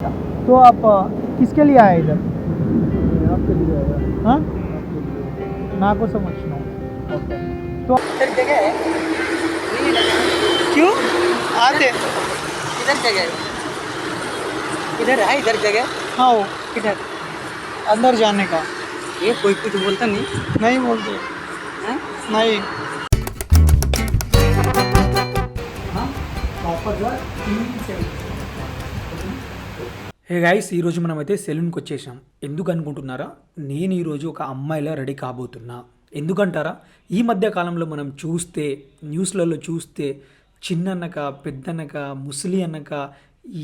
तो आप किसके लिए आए इधर? आपके लिए आया। हाँ? ना को समझना तो इधर जगह है। क्यों? आते इधर जगह है। इधर है इधर जगह हाँ। वो किधर अंदर जाने का। ये कोई कुछ बोलता नहीं। नहीं बोलते हैं? नहीं। हाँ? प्रॉपर హే గాయస్ ఈరోజు మనమైతే సెలూన్కి వచ్చేసాం ఎందుకు అనుకుంటున్నారా నేను ఈరోజు ఒక అమ్మాయిలా రెడీ కాబోతున్నా. ఎందుకంటారా? ఈ మధ్య కాలంలో మనం చూస్తే న్యూస్లలో చూస్తే చిన్ననక పెద్దనక ముసలి అన్నక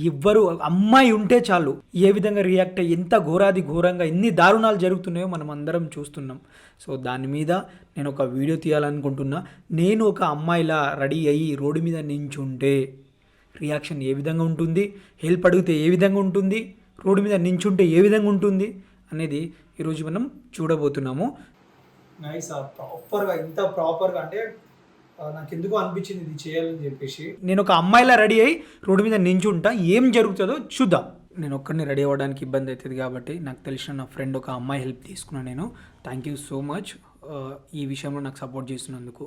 ఎవ్వరు అమ్మాయి ఉంటే చాలు. ఏ విధంగా రియాక్ట్ అయ్యి ఎంత ఘోరాది ఘోరంగా ఎన్ని దారుణాలు జరుగుతున్నాయో మనం అందరం చూస్తున్నాం. సో దాని మీద నేను ఒక వీడియో తీయాలనుకుంటున్నా. నేను ఒక అమ్మాయిలా రెడీ అయ్యి రోడ్డు మీద నించుంటే రియాక్షన్ ఏ విధంగా ఉంటుంది హెల్ప్ అడిగితే ఏ విధంగా ఉంటుంది రోడ్డు మీద నించుంటే ఏ విధంగా ఉంటుంది అనేది ఈరోజు మనం చూడబోతున్నాము. నైస్ ప్రాపర్గా ఇంత ప్రాపర్గా అంటే నాకు ఎందుకో అనిపించింది ఇది చేయాలని చెప్పేసి. నేను ఒక అమ్మాయిలా రెడీ అయ్యి రోడ్డు మీద నించుంటా ఏం జరుగుతుందో చూద్దాం. నేను ఒక్కడిని రెడీ అవ్వడానికి ఇబ్బంది అవుతుంది కాబట్టి నాకు తెలిసిన నా ఫ్రెండ్ ఒక అమ్మాయి హెల్ప్ తీసుకున్నాను నేను. థ్యాంక్ యూ సో మచ్ ఈ విషయంలో నాకు సపోర్ట్ చేసినందుకు.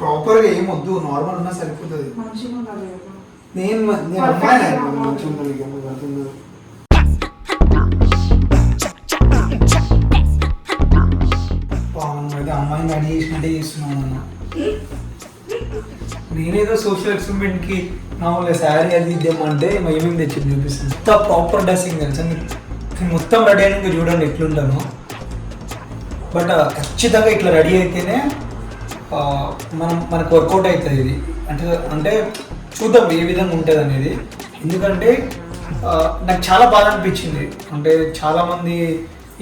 ప్రాపర్గా ఏం వద్దు నార్మల్ ఉన్నా సరిపోతుంది. నేను నేను మంచిగా ఉండాలి, అయితే అమ్మాయిని రెడీ చేసినట్టే చేస్తున్నాను అన్న నేనేదో సోషల్ ఎక్స్పెరిమెంట్కి మామూలుగా శారీ అది ఇద్దామంటే ఏమేమి తెచ్చింది చూపిస్తుంది ఇంత ప్రాపర్ డ్రెస్సింగ్ తెలుసా మొత్తం రెడీ అయినాక చూడండి ఎట్లుంటాను. బట్ ఖచ్చితంగా ఇట్లా రెడీ అయితేనే మనం మనకు వర్కౌట్ అవుతుంది ఇది. అంటే అంటే చూద్దాం ఏ విధంగా ఉంటుంది అనేది ఎందుకంటే నాకు చాలా బాధ అనిపించింది. అంటే చాలామంది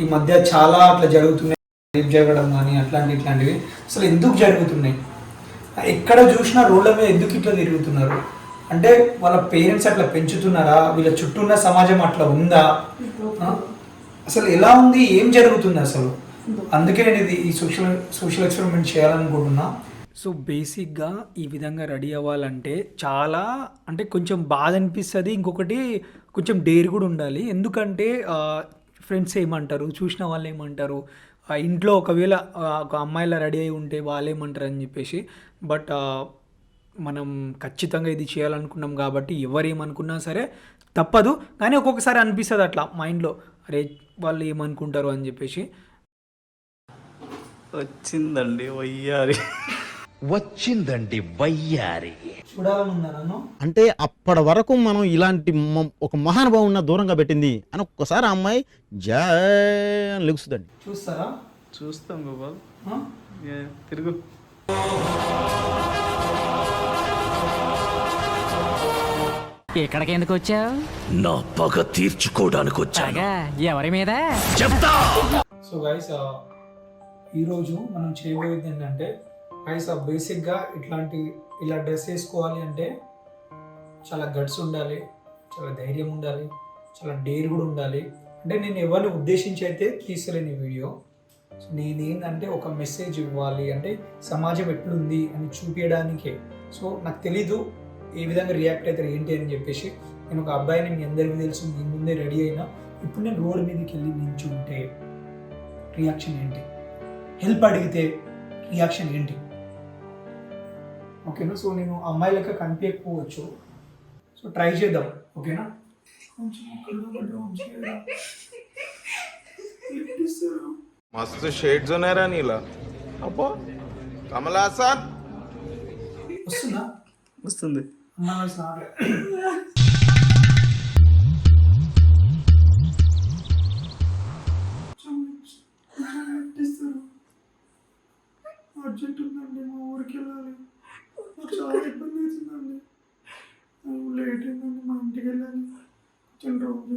ఈ మధ్య చాలా అట్లా జరుగుతున్నాయి. రేప్ జరగడం కానీ అట్లాంటి ఇట్లాంటివి. అసలు ఎందుకు జరుగుతున్నాయి? ఎక్కడ చూసినా రోడ్ల మీద ఎందుకు ఇట్లా తిరుగుతున్నారు? అంటే వాళ్ళ పేరెంట్స్ అట్లా పెంచుతున్నారా? వీళ్ళ చుట్టూ ఉన్న సమాజం అట్లా ఉందా? అసలు ఎలా ఉంది? ఏం జరుగుతుంది అసలు? అందుకే నేను ఇది ఈ సోషల్ సోషల్ ఎక్స్పెరిమెంట్ చేయాలనుకుంటున్నా. సో బేసిక్గా ఈ విధంగా రెడీ అవ్వాలంటే చాలా అంటే కొంచెం బాధ అనిపిస్తుంది. ఇంకొకటి కొంచెం డేర్ కూడా ఉండాలి. ఎందుకంటే ఫ్రెండ్స్ ఏమంటారు? చూసిన వాళ్ళు ఏమంటారు? ఇంట్లో ఒకవేళ ఒక అమ్మాయిలా రెడీ అయి ఉంటే వాళ్ళు ఏమంటారు అని చెప్పేసి. బట్ మనం ఖచ్చితంగా ఇది చేయాలనుకున్నాం కాబట్టి ఎవరేమనుకున్నా సరే తప్పదు. కానీ ఒక్కొక్కసారి అనిపిస్తుంది అట్లా మైండ్లో. అరే వాళ్ళు ఏమనుకుంటారు అని చెప్పేసి. వచ్చిందండి వయ్యారి. వచ్చిందండి వయ్యారి. నన్ను అంటే అప్పటి వరకు మనం ఇలాంటి మ- ఒక మహానుభావున్న దూరంగా పెట్టింది అని ఒక్కసారి ఆ అమ్మాయి జా అని లెగుస్తుందండి. చూస్తారా? చూస్తాం గోపాల్. ఆ? ఏ, తిరుగు. ఇక్కడికి ఎందుకు వచ్చావు? నా పగ తీర్చుకోవడానికి వచ్చాను బాగా ఎవరి మీద? చెప్తా! సో గైస్ ఈరోజు మనం చేయబోయేది ఏంటంటే గైస్ బేసిక్గా ఇట్లాంటి ఇలా డ్రెస్ వేసుకోవాలి అంటే చాలా గట్స్ ఉండాలి చాలా ధైర్యం ఉండాలి చాలా డేర్ కూడా ఉండాలి. అంటే నేను ఎవరిని ఉద్దేశించి అయితే తీసలేని వీడియో. నేను ఏంటంటే ఒక మెసేజ్ ఇవ్వాలి అంటే సమాజం ఎట్లుంది అని చూపించడానికే సో నాకు తెలీదు ఏ విధంగా రియాక్ట్ అవుతారు ఏంటి అని చెప్పేసి. నేను ఒక అబ్బాయిని మీ అందరికీ తెలుసు మీ ముందే రెడీ అయినా. ఇప్పుడు నేను రోడ్ మీదకి వెళ్ళి నించుంటే రియాక్షన్ ఏంటి? హెల్ప్ అడిగితే రియాక్షన్ ఏంటి? ఓకేనా? సో నేను అమ్మాయి లెక్క కనిపించకపోవచ్చు. సో ట్రై చేద్దాం. ఓకేనా? మస్తు షేడ్స్ ఉన్నారా నీలా. అబ్బో! కమలాసన్ వస్తుందా? వస్తుంది.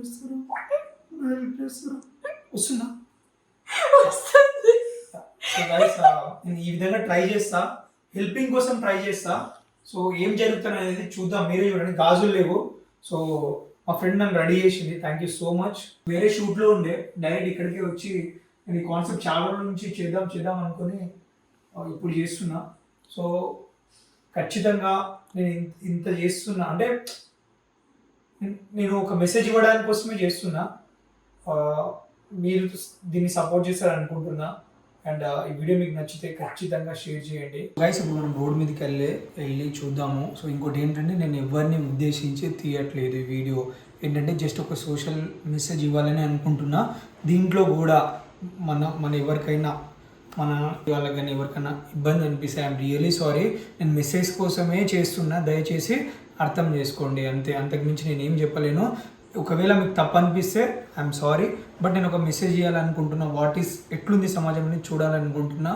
చేస్తారు చేస్తారు వస్తుందా? నేను ఈ విధంగా ట్రై చేస్తా. హెల్పింగ్ కోసం ట్రై చేస్తా. సో ఏం జరుగుతుంది అనేది చూద్దాం. మీరే చూడండి గాజులు లేవు. సో మా ఫ్రెండ్ నన్ను రెడీ చేసింది. థ్యాంక్ యూ సో మచ్ వేరే షూట్లో ఉండే. డైరెక్ట్ ఇక్కడికి వచ్చి నేను ఈ కాన్సెప్ట్ చాలా రోజుల నుంచి చేద్దాం చేద్దాం అనుకొని ఇప్పుడు చేస్తున్నా. సో ఖచ్చితంగా నేను ఇంత చేస్తున్నా. అంటే నేను ఒక మెసేజ్ ఇవ్వడానికి కోసమే చేస్తున్నా. మీరు దీన్ని సపోర్ట్ చేస్తారనుకుంటున్నా. అండ్ ఈ వీడియో మీకు నచ్చితే ఖచ్చితంగా షేర్ చేయండి. గైస్ ఇప్పుడు మనం రోడ్ మీదకి వెళ్ళి వెళ్ళి చూద్దాము. సో ఇంకోటి ఏంటంటే నేను ఎవరిని ఉద్దేశించి తీయట్లేదు ఈ వీడియో ఏంటంటే జస్ట్ ఒక సోషల్ మెసేజ్ ఇవ్వాలని అనుకుంటున్నా. దీంట్లో కూడా మన మన ఎవరికైనా మన వాళ్ళకి కానీ ఎవరికైనా ఇబ్బంది అనిపిస్తే ఐఎమ్ రియలీ సారీ నేను మెసేజ్ కోసమే చేస్తున్నా. దయచేసి అర్థం చేసుకోండి. అంతే అంతకుమించి నేను ఏం చెప్పలేను. ఒకవేళ మీకు తప్పు అనిపిస్తే ఐఎమ్ సారీ బట్ నేను ఒక మెసేజ్ చేయాలనుకుంటున్నా వాట్ ఈస్ ఎట్లుంది సమాజం అనేది చూడాలనుకుంటున్నా.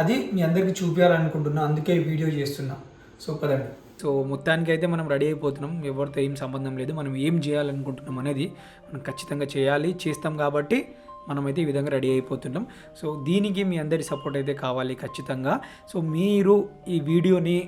అది మీ అందరికీ చూపించాలనుకుంటున్నా. అందుకే వీడియో చేస్తున్నా. సో పదండి సో మొత్తానికి అయితే మనం రెడీ అయిపోతున్నాం. ఎవరితో ఏం సంబంధం లేదు. మనం ఏం చేయాలనుకుంటున్నాం అనేది మనం ఖచ్చితంగా చేయాలి చేస్తాం కాబట్టి మనమైతే ఈ విధంగా రెడీ అయిపోతున్నాం. సో దీనికి మీ అందరి సపోర్ట్ అయితే కావాలి ఖచ్చితంగా. సో మీరు ఈ వీడియోని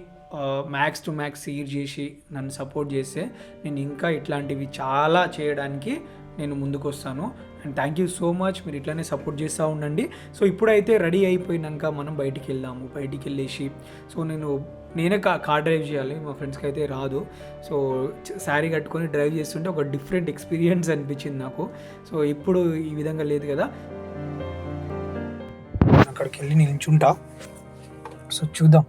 మ్యాక్స్ టు మ్యాక్స్ సీర్ చేసి నన్ను సపోర్ట్ చేస్తే నేను ఇంకా ఇట్లాంటివి చాలా చేయడానికి నేను ముందుకు వస్తాను and thank you so much మీరు ఇట్లానే సపోర్ట్ చేస్తూ ఉండండి. సో ఇప్పుడైతే రెడీ అయిపోయినాక మనం బయటికి వెళ్దాము. బయటికి వెళ్ళేసి సో నేను నేనే కా కార్ డ్రైవ్ చేయాలి. మా ఫ్రెండ్స్కి అయితే రాదు. సో శారీ కట్టుకొని డ్రైవ్ చేస్తుంటే ఒక డిఫరెంట్ ఎక్స్పీరియన్స్ అనిపించింది నాకు. సో ఇప్పుడు ఈ విధంగా లేదు కదా. అక్కడికి వెళ్ళి నిల్చుంటా సో చూద్దాం.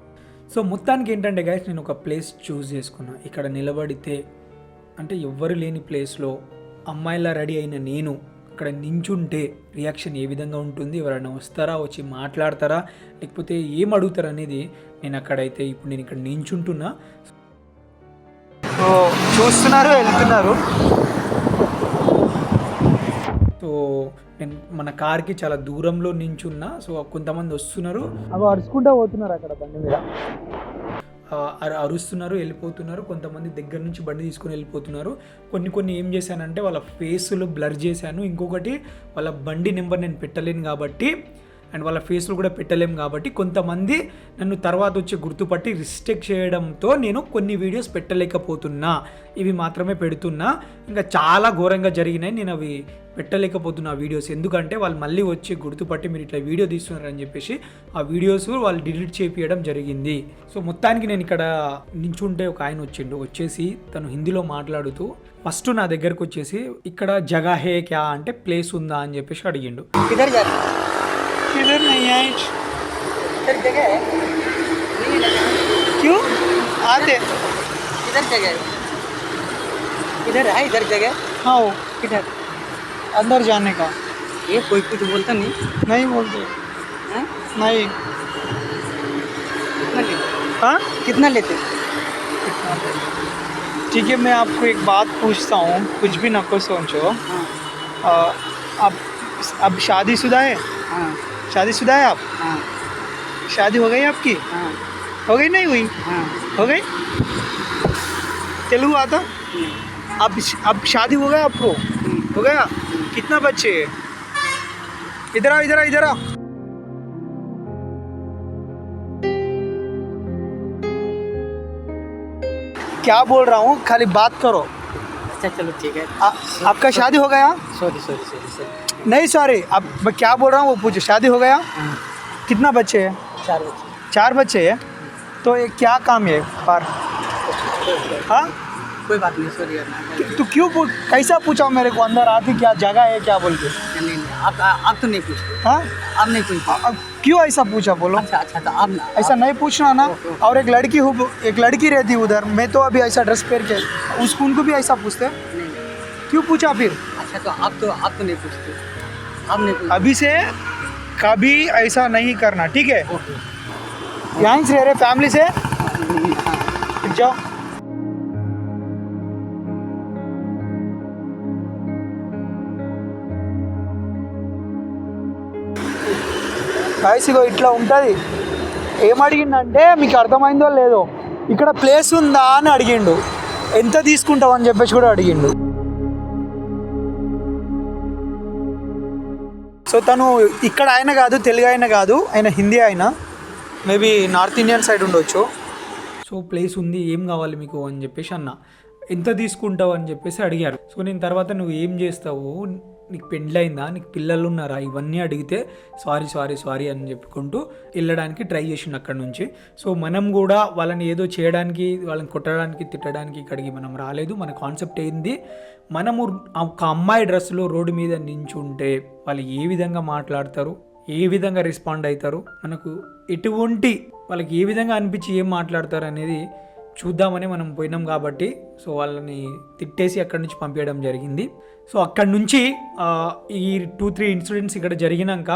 సో మొత్తానికి ఏంటంటే గైస్ నేను ఒక ప్లేస్ చూస్ చేసుకున్నా. ఇక్కడ నిలబడితే అంటే ఎవ్వరు లేని ప్లేస్లో అమ్మాయిలా రెడీ అయిన నేను ఇక్కడ నించుంటే రియాక్షన్ ఏ విధంగా ఉంటుంది? ఎవరైనా వస్తారా? వచ్చి మాట్లాడతారా? లేకపోతే ఏం అడుగుతారు అనేది నేను అక్కడైతే ఇప్పుడు నేను ఇక్కడ నించుంటున్నా. సో చూస్తున్నారు వెళ్తున్నారు. సో నేను మన కార్కి చాలా దూరంలో నించున్నా. సో కొంతమంది వస్తున్నారు. అవి అరుచుకుంటా పోతున్నారు అక్కడ బండి మీద. అరుస్తున్నారు వెళ్ళిపోతున్నారు. కొంతమంది దగ్గర నుంచి బండి తీసుకొని వెళ్ళిపోతున్నారు. కొన్ని కొన్ని ఏం చేశానంటే వాళ్ళ ఫేసులు బ్లర్ చేశాను. ఇంకొకటి వాళ్ళ బండి నెంబర్ నేను పెట్టలేను కాబట్టి అండ్ వాళ్ళ ఫేస్లు కూడా పెట్టలేం కాబట్టి కొంతమంది నన్ను తర్వాత వచ్చి గుర్తుపట్టి రిస్ట్రిక్ట్ చేయడంతో నేను కొన్ని వీడియోస్ పెట్టలేకపోతున్నా. ఇవి మాత్రమే పెడుతున్నా. ఇంకా చాలా ఘోరంగా జరిగినాయి. నేను అవి పెట్టలేకపోతున్నా వీడియోస్ ఎందుకంటే వాళ్ళు మళ్ళీ వచ్చి గుర్తుపట్టి మీరు ఇట్లా వీడియో తీస్తున్నారని చెప్పేసి ఆ వీడియోస్ వాళ్ళు డిలీట్ చేపించడం జరిగింది. సో మొత్తానికి నేను ఇక్కడ నించుంటే ఒక ఆయన వచ్చిండు. వచ్చేసి తను హిందీలో మాట్లాడుతూ ఫస్ట్ నా దగ్గరకు వచ్చేసి ఇక్కడ జగా హే క్యా అంటే ప్లేస్ ఉందా? అని చెప్పేసి అడిగిండు. इधर नहीं है इधर जगह है। क्यों? आते। किधर जगह है। इधर है इधर जगह। हाँ वो किधर अंदर जाने का। ये कोई कुछ बोलता नहीं। नहीं बोलते। हैं? नहीं। कितना लेते? हाँ? कितना लेते? ठीक है मैं आपको एक बात पूछता हूँ। कुछ भी नको सोचो। हाँ। आ, आप अब शादीशुदा है? हाँ। शादीशुदा है आप? हाँ। शादी हो गई आपकी? हाँ। हो गई नहीं हुई? हाँ। हो गई? तेलुगु आता अब अब शादी हो गया आपको? हो गया? कितना बच्चे है? इधर आओ इधर आओ इधर आओ। क्या बोल रहा हूँ? खाली बात करो। अच्छा चलो ठीक है। आ, आपका शादी हो गया? Sorry sorry sorry sorry. नहीं सॉरी अब मैं क्या बोल रहा हूँ वो पूछो शादी हो गया? कितना बच्चे हैं? चार बच्चे। चार बच्चे हैं? तो ये क्या काम है? पर हाँ? कोई बात नहीं सॉरी तू क्यों पूछ कैसा पूछा मेरे को? अंदर आती क्या जगह है क्या बोल के? नहीं नहीं, आप तो नहीं पूछते। हाँ? आप नहीं पूछते। अब क्यों ऐसा पूछा बोलो? अच्छा अच्छा तो ना ऐसा नहीं पूछना ना। और एक लड़की हूँ एक लड़की रहती उधर। मैं तो अभी ऐसा ड्रेस पहन के उसको उनको भी ऐसा पूछते क्यों पूछा फिर? अच्छा तो आप तो आप तो नहीं पूछते। अभी से कभी ऐसा नहीं करना ठीक है ओके यहीं से रह रहे फैमिली से हाँ जाओ గాయస్ ఇగో ఇట్లా ఉంటుంది ఏం అడిగిండంటే మీకు అర్థమైందో లేదో ఇక్కడ ప్లేస్ ఉందా అని అడిగిండు ఎంత తీసుకుంటావు అని చెప్పేసి కూడా అడిగిండు సో తను ఇక్కడ ఆయన కాదు తెలుగు ఆయన కాదు ఆయన హిందీ ఆయన. మేబీ నార్త్ ఇండియన్ సైడ్ ఉండొచ్చు. సో ప్లేస్ ఉంది ఏం కావాలి మీకు అని చెప్పేసి అన్న. ఎంత తీసుకుంటావు అని చెప్పేసి అడిగారు. సో నేను తర్వాత నువ్వు ఏం చేస్తావు? నీకు పెండ్లైందా? నీకు పిల్లలు ఉన్నారా ఇవన్నీ అడిగితే సారీ సారీ సారీ అని చెప్పుకుంటూ వెళ్ళడానికి ట్రై చేసిండు అక్కడ నుంచి. సో మనం కూడా వాళ్ళని ఏదో చేయడానికి వాళ్ళని కొట్టడానికి తిట్టడానికి ఇక్కడికి మనం రాలేదు. మన కాన్సెప్ట్ ఏంది? మనము ఒక అమ్మాయి డ్రెస్లో రోడ్డు మీద నించుంటే వాళ్ళు ఏ విధంగా మాట్లాడతారు? ఏ విధంగా రెస్పాండ్ అవుతారు? మనకు ఎటువంటి వాళ్ళకి ఏ విధంగా అనిపించి ఏం మాట్లాడతారు అనేది చూద్దామని మనం పోయినాం కాబట్టి సో వాళ్ళని తిట్టేసి అక్కడి నుంచి పంపించడం జరిగింది. సో అక్కడి నుంచి ఈ టూ త్రీ ఇన్సిడెంట్స్ ఇక్కడ జరిగినాక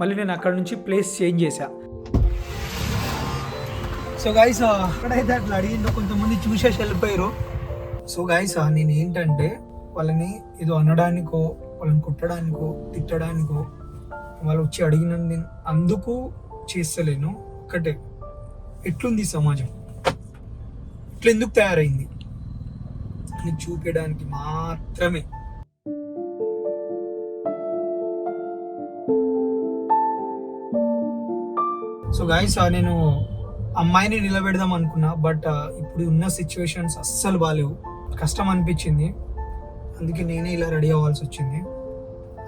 మళ్ళీ నేను అక్కడ నుంచి ప్లేస్ చేంజ్ చేశా. సో గాయస్ అక్కడైతే అట్లా అడిగిందో కొంతమంది చూసేసి వెళ్ళిపోయారు. సో గాయస్ నేను ఏంటంటే వాళ్ళని ఏదో అనడానికో వాళ్ళని కుట్టడానికో తిట్టడానికో వాళ్ళు వచ్చి అడిగిన నేను అందుకు చేస్తలేను. ఒక్కటే ఎట్లుంది సమాజం? ఇట్లా ఎందుకు తయారైంది? అని చూపించడానికి మాత్రమే. సో గాయస్ నేను అమ్మాయిని నిలబెడదాం అనుకున్నా బట్ ఇప్పుడు ఉన్న సిచ్యువేషన్స్ అస్సలు బాగాలేవు కష్టం అనిపించింది. అందుకే నేనే ఇలా రెడీ అవ్వాల్సి వచ్చింది.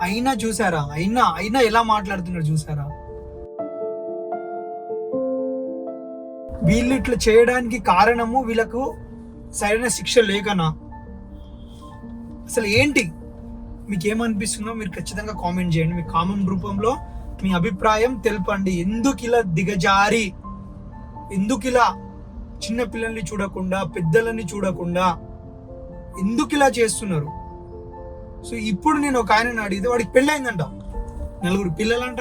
అయినా చూసారా? అయినా అయినా ఎలా మాట్లాడుతున్నారు చూసారా? వీళ్ళు ఇట్లా చేయడానికి కారణము వీళ్ళకు సరైన శిక్ష లేకనా? అసలు ఏంటి? మీకు ఏమనిపిస్తుందో మీరు ఖచ్చితంగా కామెంట్ చేయండి. మీ కామెంట్ రూపంలో మీ అభిప్రాయం తెలపండి. ఎందుకు ఇలా దిగజారి? ఎందుకు ఇలా చిన్న పిల్లల్ని చూడకుండా పెద్దలని చూడకుండా ఎందుకు ఇలా చేస్తున్నారు? సో ఇప్పుడు నేను ఒక ఆయనని అడిగితే వాడికి పెళ్ళైందంట నలుగురు పిల్లలంట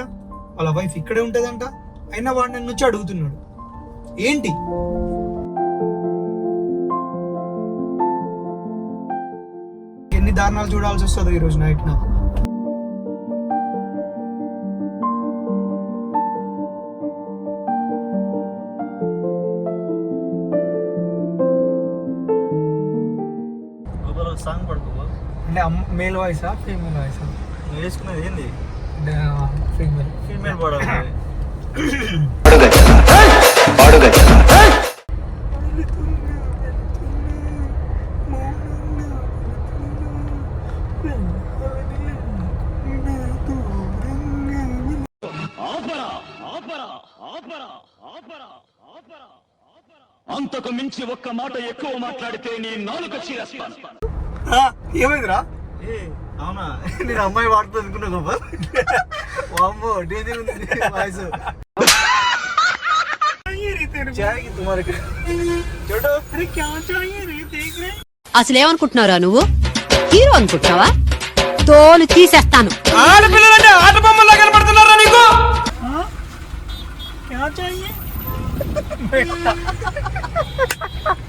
వాళ్ళ వైఫ్ ఇక్కడే ఉంటుందంట. అయినా వాడు నన్ను వచ్చి అడుగుతున్నాడు. ఏంటి? ఎన్ని దారుణాలు చూడాల్సి వస్తుందో ఈరోజు నైట్ నాకు సాంగ్ పడుకో అంటే మేల్ వాయిసా ఫీమేల్ వాయిసా వేసుకున్నది ఏంది? ఫీమేల్ ఫీమేల్ పడాలి మాట ఎక్కువ మాట్లాడితే నీ నాలుక చీరేస్తాను. ఏమైందిరా? అవునా? నేను అమ్మాయి వాడుతుంది అనుకున్నా గొప్ప? వామ్మో డేంజర్ ఉంది వాయిస్. అసలేమనుకుంటున్నారా నువ్వు? హీరో అనుకుంటున్నావా? తోలు తీసేస్తాను. ఆడపిల్లలంటే ఆట బొమ్మలా కనపడుతున్నారా నీకు?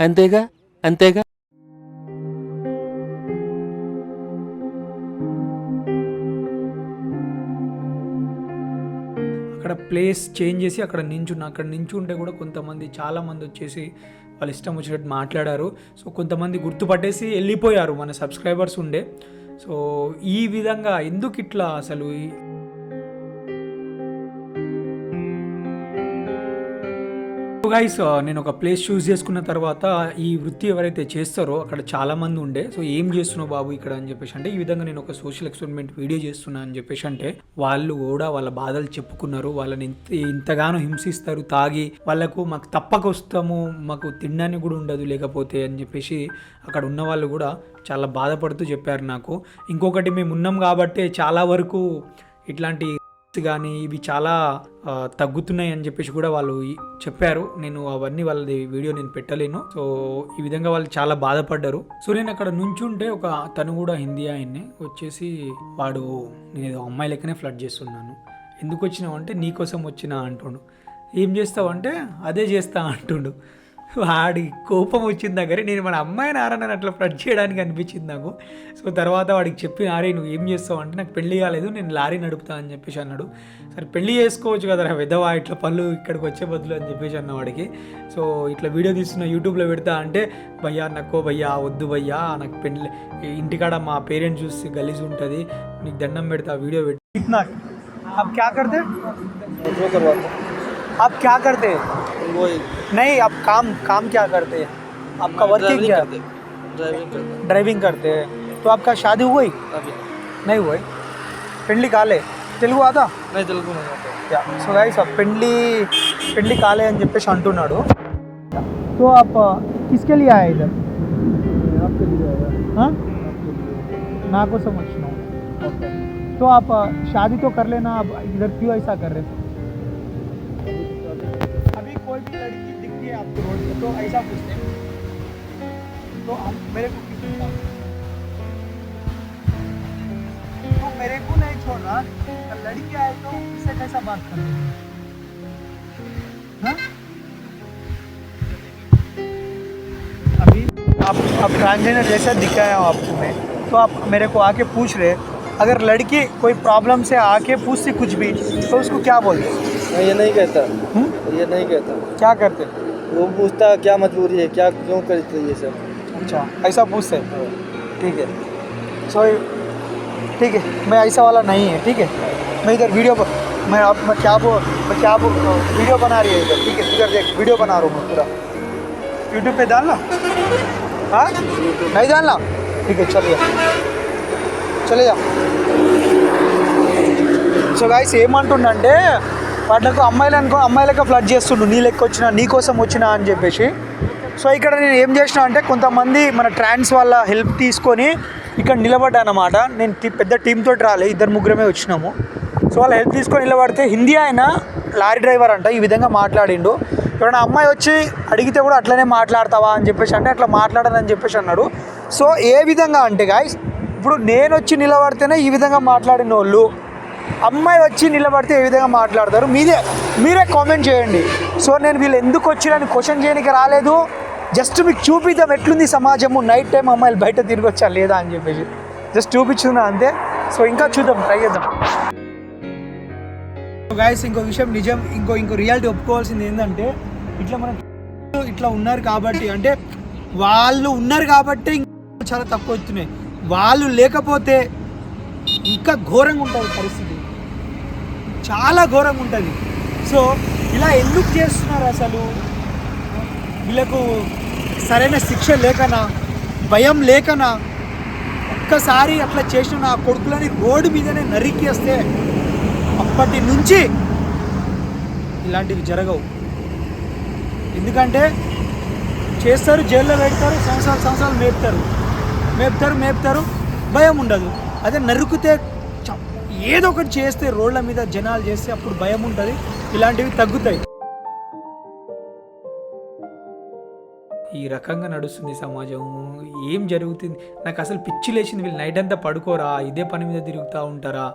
అంతేగా? అంతేగా? అక్కడ ప్లేస్ చేంజ్ చేసి అక్కడ నించున్న. అక్కడ నించుంటే కూడా కొంతమంది చాలామంది వచ్చేసి వాళ్ళు ఇష్టం వచ్చినట్టు మాట్లాడారు. సో కొంతమంది గుర్తుపట్టేసి వెళ్ళిపోయారు మన సబ్స్క్రైబర్స్ ఉండే. సో ఈ విధంగా ఎందుకు ఇట్లా అసలు ఇప్పుడు గైస్ uh, నేను ఒక ప్లేస్ చూస్ చేసుకున్న తర్వాత ఈ వృత్తి ఎవరైతే చేస్తారో అక్కడ చాలామంది ఉండే. సో ఏం చేస్తున్నావు బాబు ఇక్కడ అని చెప్పేసి అంటే ఈ విధంగా నేను ఒక సోషల్ ఎక్స్పెరిమెంట్ వీడియో చేస్తున్నా అని చెప్పేసి అంటే వాళ్ళు కూడా వాళ్ళ బాధలు చెప్పుకున్నారు. వాళ్ళని ఇంత ఇంతగానో హింసిస్తారు తాగి వాళ్ళకు మాకు తప్పక వస్తాము మాకు తినడానికి కూడా ఉండదు లేకపోతే అని చెప్పేసి అక్కడ ఉన్న వాళ్ళు కూడా చాలా బాధపడుతూ చెప్పారు నాకు. ఇంకొకటి మేము ఉన్నాం కాబట్టి చాలా వరకు ఇట్లాంటి కానీ ఇవి చాలా తగ్గుతున్నాయి అని చెప్పేసి కూడా వాళ్ళు చెప్పారు. నేను అవన్నీ వాళ్ళది వీడియో నేను పెట్టలేను. సో ఈ విధంగా వాళ్ళు చాలా బాధపడ్డారు. సో నేను అక్కడ నుంచుంటే ఒక తను కూడా హిందీ ఆయన్ని వచ్చేసి వాడు నేను అమ్మాయి లెక్కనే ఫ్లడ్ చేస్తున్నాను. ఎందుకు వచ్చినావు అంటే నీకోసం వచ్చినా అంటుండు. ఏం చేస్తావు అంటే అదే చేస్తా అంటుండు. వాడి కోపం వచ్చిన దగ్గర నేను మన అమ్మాయిని ఆరా నన్ను అట్లా ఫ్లడ్ చేయడానికి అనిపించింది నాకు సో తర్వాత వాడికి చెప్పి ఆరే నువ్వు ఏం చేస్తావు అంటే నాకు పెళ్లి కాలేదు నేను లారీ నడుపుతా అని చెప్పేసి అన్నాడు సరే పెళ్లి చేసుకోవచ్చు కదరా విధవా ఇట్లా పళ్ళు ఇక్కడికి వచ్చే బదులు అని చెప్పేసి అన్న వాడికి సో ఇట్లా వీడియో తీస్తున్న యూట్యూబ్లో పెడతా అంటే భయ్యా నక్కో భయ్యా వద్దు భయ్యా నాకు పెళ్ళి ఇంటికాడ మా పేరెంట్స్ చూసి గలీజ్ ఉంటుంది నీకు దండం పెడతా వీడియో పెట్టి कितना आप क्या करते आप क्या करते नहीं आप काम काम क्या करते आपका वर्किंग क्या డ్రైవింగ్ ड्राइविंग करते हैं तो आपका शादी हुई नहीं हुई పెళ్లి కాలే తెలుగు ఆదా తెలుగు యా సో గైస్ పెళ్లి పెళ్లి కాలే అని చెప్పేసి అంటున్నాడు तो आप किसके लिए आए इधर हाँ? ना को समझना ओके तो आप शादी तो कर लेना अब इधर क्यों ऐसा कर रहे अभी कोई लड़की दिख गई आपको रोड पे तो ऐसा पूछते हैं तो हम मेरे को किसी तो मेरे को नहीं छोड़ना लड़की आए तो उससे कैसा बात कर हाँ? अभी आप आप ट्रांसजेंडर जैसा दिखाया हूँ आपको मैं तो आप मेरे को आके पूछ रहे, अगर लड़की कोई प्रॉब्लम से आके पूछती कुछ भी तो उसको क्या बोलते? मैं ये नहीं कहता हम्म? ये नहीं कहता क्या करते वो पूछता क्या मजबूरी है क्या क्यों करते ये सब अच्छा ऐसा पूछते ठीक है सो ठीक है मैं ऐसा वाला नहीं है ठीक है मैं इधर वीडियो पर मैं आप मैं क्या वो मैं क्या वो वीडियो बना रही है इधर ठीक है इधर देख वीडियो बना रहा हूँ मैं पूरा यूट्यूब पे डालना हाँ नहीं डालना ठीक है चलिए चले जा సో గాయస్ ఏమంటుండంటే వాటికి అమ్మాయిలు అనుకో అమ్మాయిలకే ఫ్లడ్ చేస్తుండు. నీ లెక్క వచ్చిన నీ కోసం వచ్చిన అని చెప్పేసి. సో ఇక్కడ నేను ఏం చేసిన అంటే కొంతమంది మన ట్రాన్స్ వాళ్ళ హెల్ప్ తీసుకొని ఇక్కడ నిలబడ్డా అనమాట నేను పెద్ద టీంతో తోటి రాలే ఇద్దరు ముగ్గురమే వచ్చినాము. సో వాళ్ళ హెల్ప్ తీసుకొని నిలబడితే హిందీ ఆయన లారీ డ్రైవర్ అంట ఈ విధంగా మాట్లాడిండు. ఎవరైనా అమ్మాయి వచ్చి అడిగితే కూడా అట్లనే మాట్లాడతావా అని చెప్పేసి అంటే అట్లా మాట్లాడనని చెప్పేసి అన్నాడు. సో ఏ విధంగా అంటే గాయస్ ఇప్పుడు నేను వచ్చి నిలబడితేనే ఈ విధంగా మాట్లాడిన వాళ్ళు అమ్మాయి వచ్చి నిలబడితే ఏ విధంగా మాట్లాడతారు? మీదే మీరే కామెంట్ చేయండి. సో నేను వీళ్ళు ఎందుకు వచ్చిరని క్వశ్చన్ చేయడానికి రాలేదు. జస్ట్ మీకు చూపిద్దాం ఎట్లుంది సమాజము. నైట్ టైం అమ్మాయిలు బయట తిరిగి వచ్చా లేదా అని చెప్పేసి. జస్ట్ చూపించున్నా అంతే. సో ఇంకా చూద్దాం ట్రై చేద్దాం. గాయస్ ఇంకో విషయం నిజం. ఇంకో ఇంకో రియాలిటీ ఒప్పుకోవాల్సింది ఏంటంటే ఇట్లా మనం ఇట్లా ఉన్నారు కాబట్టి అంటే వాళ్ళు ఉన్నారు కాబట్టి ఇంకా చాలా తక్కువ వస్తున్నాయి వాళ్ళు లేకపోతే ఇంకా ఘోరంగా ఉంటుంది పరిస్థితి. చాలా ఘోరంగా ఉంటుంది. సో ఇలా ఎందుకు చేస్తున్నారు అసలు? వీళ్ళకు సరైన శిక్ష లేకనా? భయం లేకనా? ఒక్కసారి అట్లా చేసిన నా కొడుకులని రోడ్డు మీదనే నరికేస్తే అప్పటి నుంచి ఇలాంటివి జరగవు. ఎందుకంటే చేస్తారు జైల్లో పెడతారు సంవత్సరాలు సంవత్సరాలు మేపుతారు. మేపుతారు మేపుతారు భయం ఉండదు. అదే నరుకుతే ఏదో ఒకటి చేస్తే రోడ్ల మీద జనాలు చేస్తే అప్పుడు భయం ఉంటుంది ఇలాంటివి తగ్గుతాయి. ఈ రకంగా నడుస్తుంది సమాజం. ఏం జరుగుతుంది? నాకు అసలు పిచ్చి లేచింది వీళ్ళు నైట్ అంతా పడుకోరా? ఇదే పని మీద తిరుగుతూ ఉంటారా?